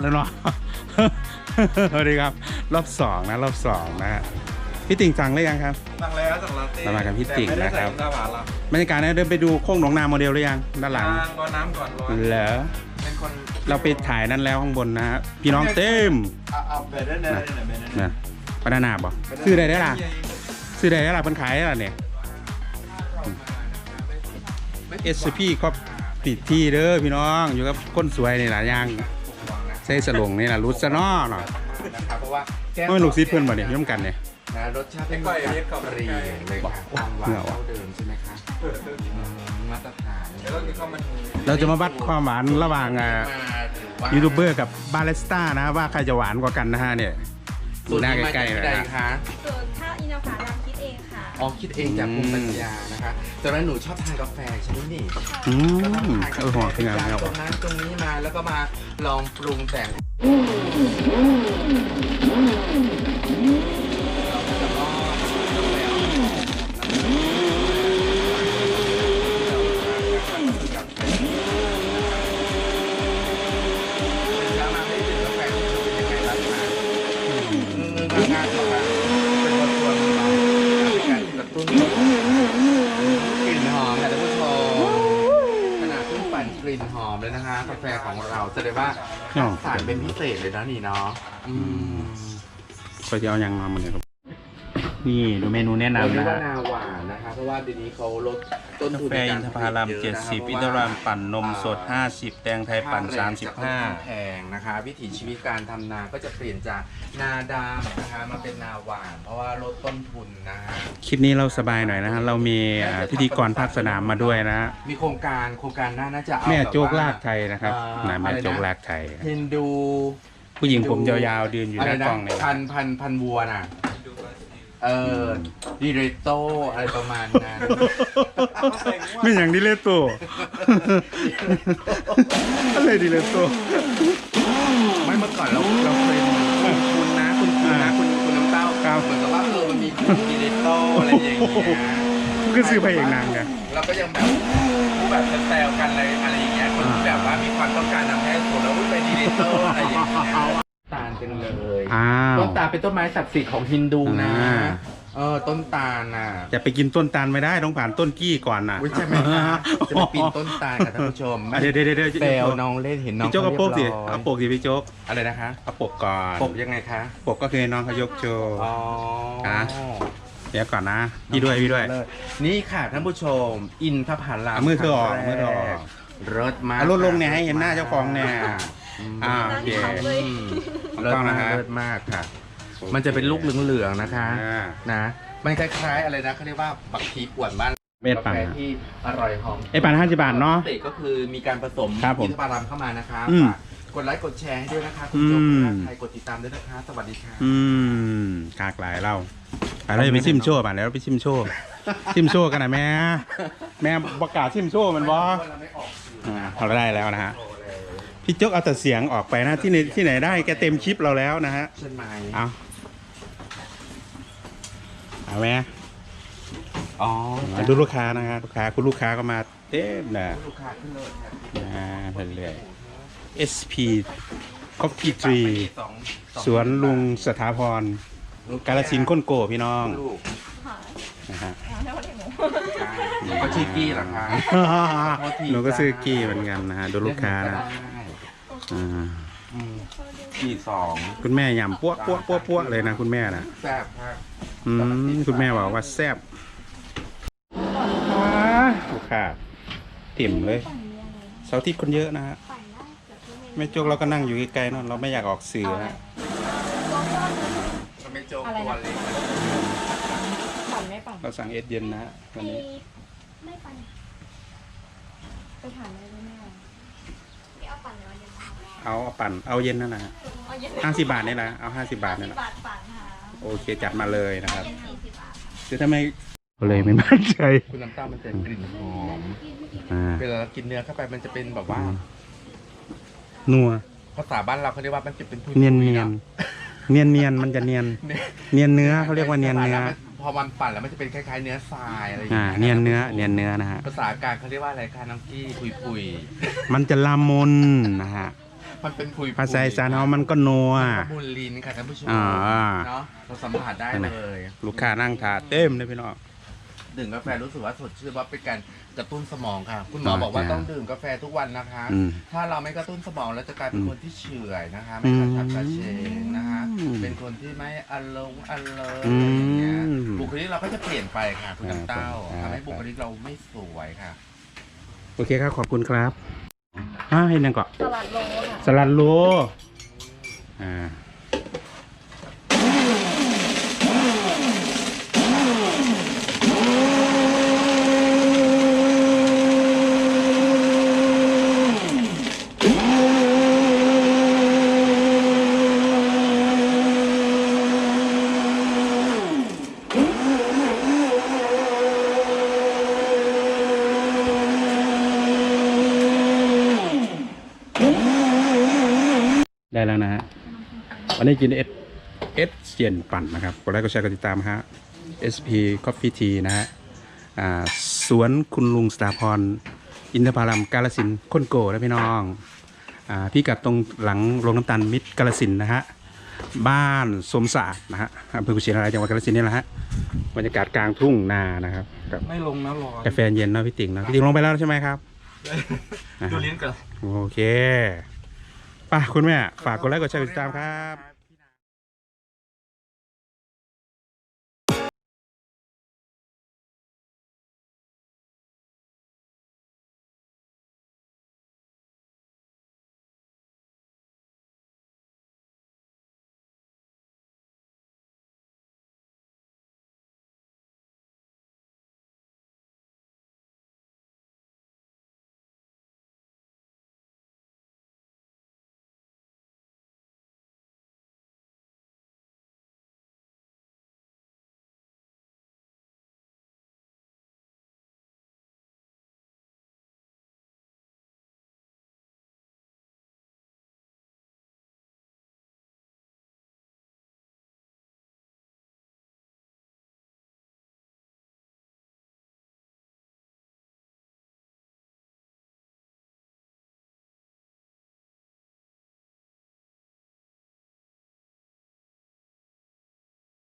แล้วเนาะสวัสดีครับ รอบสองนะรอบสองนะฮะพี่ติ่งสั่งเลยยังครับ สั่งแล้วสั่งลาเต้เรามากันพี่ติ่งนะครับ แต่ไม่ได้ใส่น้ำหวานหรอกบรรยากาศนะเดินไปดูโค้งหนองนาโมเดลหรือยังด้านหลังล้างรอน้ำก่อนรอเหรอเป็นคนเราไปถ่ายนั่นแล้วข้างบนนะฮะพี่น้องเต็มเอาเอาเบรดเดอร์เนอร์เบรดเดอร์เนอร์นะปานานาบอกซื้อได้ได้ล่ะซื้อได้ได้ล่ะเป็นขายได้ล่ะเนี่ยเอสพีก็ปิดที่เด้อพี่น้องอยู่กับคนสวยนี่หลายอย่างใส่สลงนี่ล่ะรุดซะเนาะเนาะนะครับเพราะว่าแก้มไม่ลูกซิดเพื่อนบ่เนี่ยย่อมกันเนี่ยนะรสชาติเป็นแบบฟรีเลยค่ะตามหวานเหงาอะเท่าเดิมใช่ไหมคะอืมมาตรฐานเดี๋ยวเรากินข้าวมันหมูเราจะมาวัดความหวานระหว่างอ่ามาถือว่ายูทูบเบอร์กับบาริสต้านะว่าใครจะหวานกว่ากันนะฮะเนี่ยดูสูตรหน้านี้มาใกล้จากๆที่เลยใดนะคะ องค่ะอ๋อคิดเองจากภูมิปัญญานะคะแต่ว่าหนูชอบทานกาแฟใช่ไหมนี่อืก็ต้องมทานกาเออแฟหอมขึ้นมาจากครับตรงนั้นตรงนี้มาแล้วก็มาลองปรุงแต่ง เราแสดงว่าคัดสารเป็นพิเศษเลยนะนี่เนาะอืม ก็จะเอายังมาหมดเลยครับ นี่ดูเมนูแนะเรานำเรียนะกว่าฮะ นาหวา นนะคะเพราะว่าเดียวนี้เขาลดต้นกาทุนแฟในอิการนทผผลิตลัมเยอะนะคะ70อินทผลัมปั่นนมสด50 แตงไทยปั่น ค่าแรงจะค่อนข้างแพงนะคะ วิถีชีวิตการทำนาก็จะเปลี่ยนจากนาดำนะคะมาเป็นนาหวานเพราะว่าลดต้นทุนนะคะ35คลิปนี้เราสบายหน่อยนะฮะ เรามีอ่าพิธีกรภาคสนามมาด้วยนะฮะมีโครงการโครงการหน้าน่าจะเอาแม่บบโจ๊กว่ลากไทยนะครับอ่านะแม่อะไรนะโจ๊กลากไทย ฮินดู ผู้หญิงผมยาวๆเดินอยู่หอะไรน้ากนะล้องเนี่ยพันพันพันวัวน่ะ เออดีเรโตอะไรประมาณนั้น ไม่อย่างดิเลโต อะไรดิเลโต ไม่เมื่อก่อนเราเราเคยคุณนะคุณคุณนะคุณคุณน้ำเต้าครับเหมือนกับว่าเออมันมีคุณดีเรโตอะไรอย่างเงี้ยมันก็ซื้อพระเอกนางกันเราก็ยังแบบผู้แบบแซวๆกันอะไรอะไรอย่างเงี้ยคนที่แบบว่ามีความต้องการทำให้สูตรแล้วอุ้ยไปดีเรโตอะไรอย่างเงี้ยตาล จังเลยอ้าว ต้นตาลเป็นต้นไม้ศักดิ์สิทธิ์ของฮินดูนะ อ่า เออต้นตาลน่ะจะไปกินต้นตาลไม่ได้ต้องผ่านต้นกี้ก่อนนะอุ้ยใช่ไหมคะจะไปปีนต้นตาลกับท่านผู้ชมอะเดี๋ยวเดี๋ยวเดี๋ยวแซวน้องเล่นเห็นน้องพี่โจ๊กเอาโปกสิรียบร้ยเอาโปกสิพี่โจ๊กอะไรนะคะเอาปกก่อนปกยังไงคะปกก็คือน้องเขายกโชว์ อ๋อฮะเดี๋ยวก่อนนะพี่ด้วยพี่ด้วยนี่ค่ะท่านผู้ชม อินทผลัมเอามือเธอออกครั้งมือเธอออกแรเลิศมากเอาลดลงเนี่ยให้เห็นหน้าเจ้าของเนี่ยอ่าโอเคอืม ถูกเลิต้ศองมานะกฮะ เลิศมากค่ะมันจะเป็นลูกเหลืองๆนะคะอ่า นะมันคล้ายๆอะไรนะเขาเรียกว่าบักทีป่วนบ้านเม็ดปั่นกาแฟที่อร่อยหอมไอ้ปั่น50บาทเนาะปกติก็คือมีการผสมครับผมอินทผลัมเข้ามานะคะอืมฝากกดไลค์กดแชร์ให้ด้วยนะคะคุณโจอืม ใครกดติดตามด้วยนะคะ สวัสดีค่ะ อืมกากหลายเราอะเราจะไปชิมโชว์ป่ะแล้วเราไปชิมโชว์ชิมโชว์กันนะแม่ แม่ประกาศชิมโชว์มันบออ่าเราได้แล้วนะฮะ พี่โจ๊กเอาแต่เสียงออกไปนะที่ไหนที่ไหนได้แกเต็มคลิปเราแล้วนะฮะใช่ไหมเอาเอาไหมอ๋อมาดูลูกค้านะฮะลูกค้าคุณลูกค้าก็มาเต็มนะลูกค้าขึ้นเลยครับนะเรื่อยๆ SP Coffee Tree สองสองสวนลุงสถาพรกาลสินธุ์ค้นโกพี่น้องลูกค่ะนะฮะน้ำเท่าไหร่หมูใช่ก็ชื่อกี้เหรอคะหนูก็ซื้อกี้เหมือนกันนะฮะดูลูกค้านะได้ อ่าอืมกี้สองคุณแม่ยำปั้วปั้วปั้วปั้วเลยนะคุณแม่นะแซ่บครับอืมคุณแม่บอกว่าแซ่บลูกค้าติ่มเลยเสาร์อาทิตย์คนเยอะนะฮะแม่โจ๊กเราก็นั่งอยู่ไกลๆเนอะเราไม่อยากออกสื่อนะก็ไม่โจ๊กตัวเล็กปั่นไม่ปั่นเราสั่งเอสเย็นนะฮะวันนี้ ไม่ปั่นไปถามเลยได้ไหมไม่เอาปั่นเลยวันเดียว เอาเอาปั่นเอาเย็นนั่นนะฮะเอาเย็นห้าสิบบาทนี่แหละเอาห้าสิบบาทนี่แหละบาทปั่นค่ะโอเคจัดมาเลยนะครับเย็นสี่สิบบาทคือถ้าไม่เลยไม่มั่นใจคุณน้ำตาลมันจะกลิ่นหอมอ่าเวลาเรากินเนื้อเข้าไปมันจะเป็นแบบว่า นัวภาษาบ้านเราเขาเรียกว่ามันจะเป็นทุเนียนเนียนเนียนเนียนมันจะเนียนเนียน เนียนเนื้อเขาเรียกว่าเนียนเนื้อ พอมันปั่นแล้วมันจะเป็นคล้ายๆเนื้อทรายอะไรอย่างอ่าเงี้ยเนียนเนื้อ เนียนเนื้อนะฮะ ภาษากลางเขาเรียกว่าอะไรคะน้องกี้ปุยปุยมันจะละมุนนะฮะ มันเป็นคุยภาษาอีสานเอามันก็นัวขมูลลิ้นค่ะท่านผู้ชมอ่า เนาะเราสัมผัสได้เลยลูกค้านั่งทานเต็มเลยพี่น้อง ดื่มกาแฟรู้สึกว่าสดชื่นว่าเป็นการกระตุ้นสมองค่ะ คุณหมอบอกว่าอ่าต้องดื่มกาแฟทุกวันนะคะ อืมถ้าเราไม่กระตุ้นสมองเราจะกลายเป็นอืมคนที่เฉื่อยนะคะ ไม่กระฉับกระเฉงนะคะ อืมเป็นคนที่ไม่อารมณ์อารมณ์อือะไรมอย่างเงี้ยบุคลิกเราก็จะเปลี่ยนไปค่ะคุณน้ำเต้าอ่าทำให้บุคลิกเราไม่สวยค่ะ โอเคครับ ขอบคุณครับ อ่าเห็นยังก่อนสลัดโลค่ะสลัดโลอ่า นะฮะวันนี้กินเอสเอสเซียนปั่นนะครับกดไลค์กดแชร์กดติดตามฮะ SP Coffee Tea นะฮะอ่าสวนคุณลุงสตาพร อินทผลัมกาลสินธุ์ค้นโกนะพี่น้องอ่าพี่กัดตรงหลังโรงน้ำตาลมิตรกาลสินธุ์นะฮะบ้านสมศาสตร์นะฮะอำเภอกุชินารายจังหวัดกาลสินธุ์นี่แหละฮะบรรยากาศกลางทุ่งนานะครับกับไม่ลงนะร้อนกาแฟเย็นเนาะพี่ติ๋งเนาะพี่ติ๋งลงไปแล้วใช่ไหมครับดูลิ้นก่อนโอเคไป่ะคุณแม่ ฝากกดไลค์กดแชร์กดติดตามครับ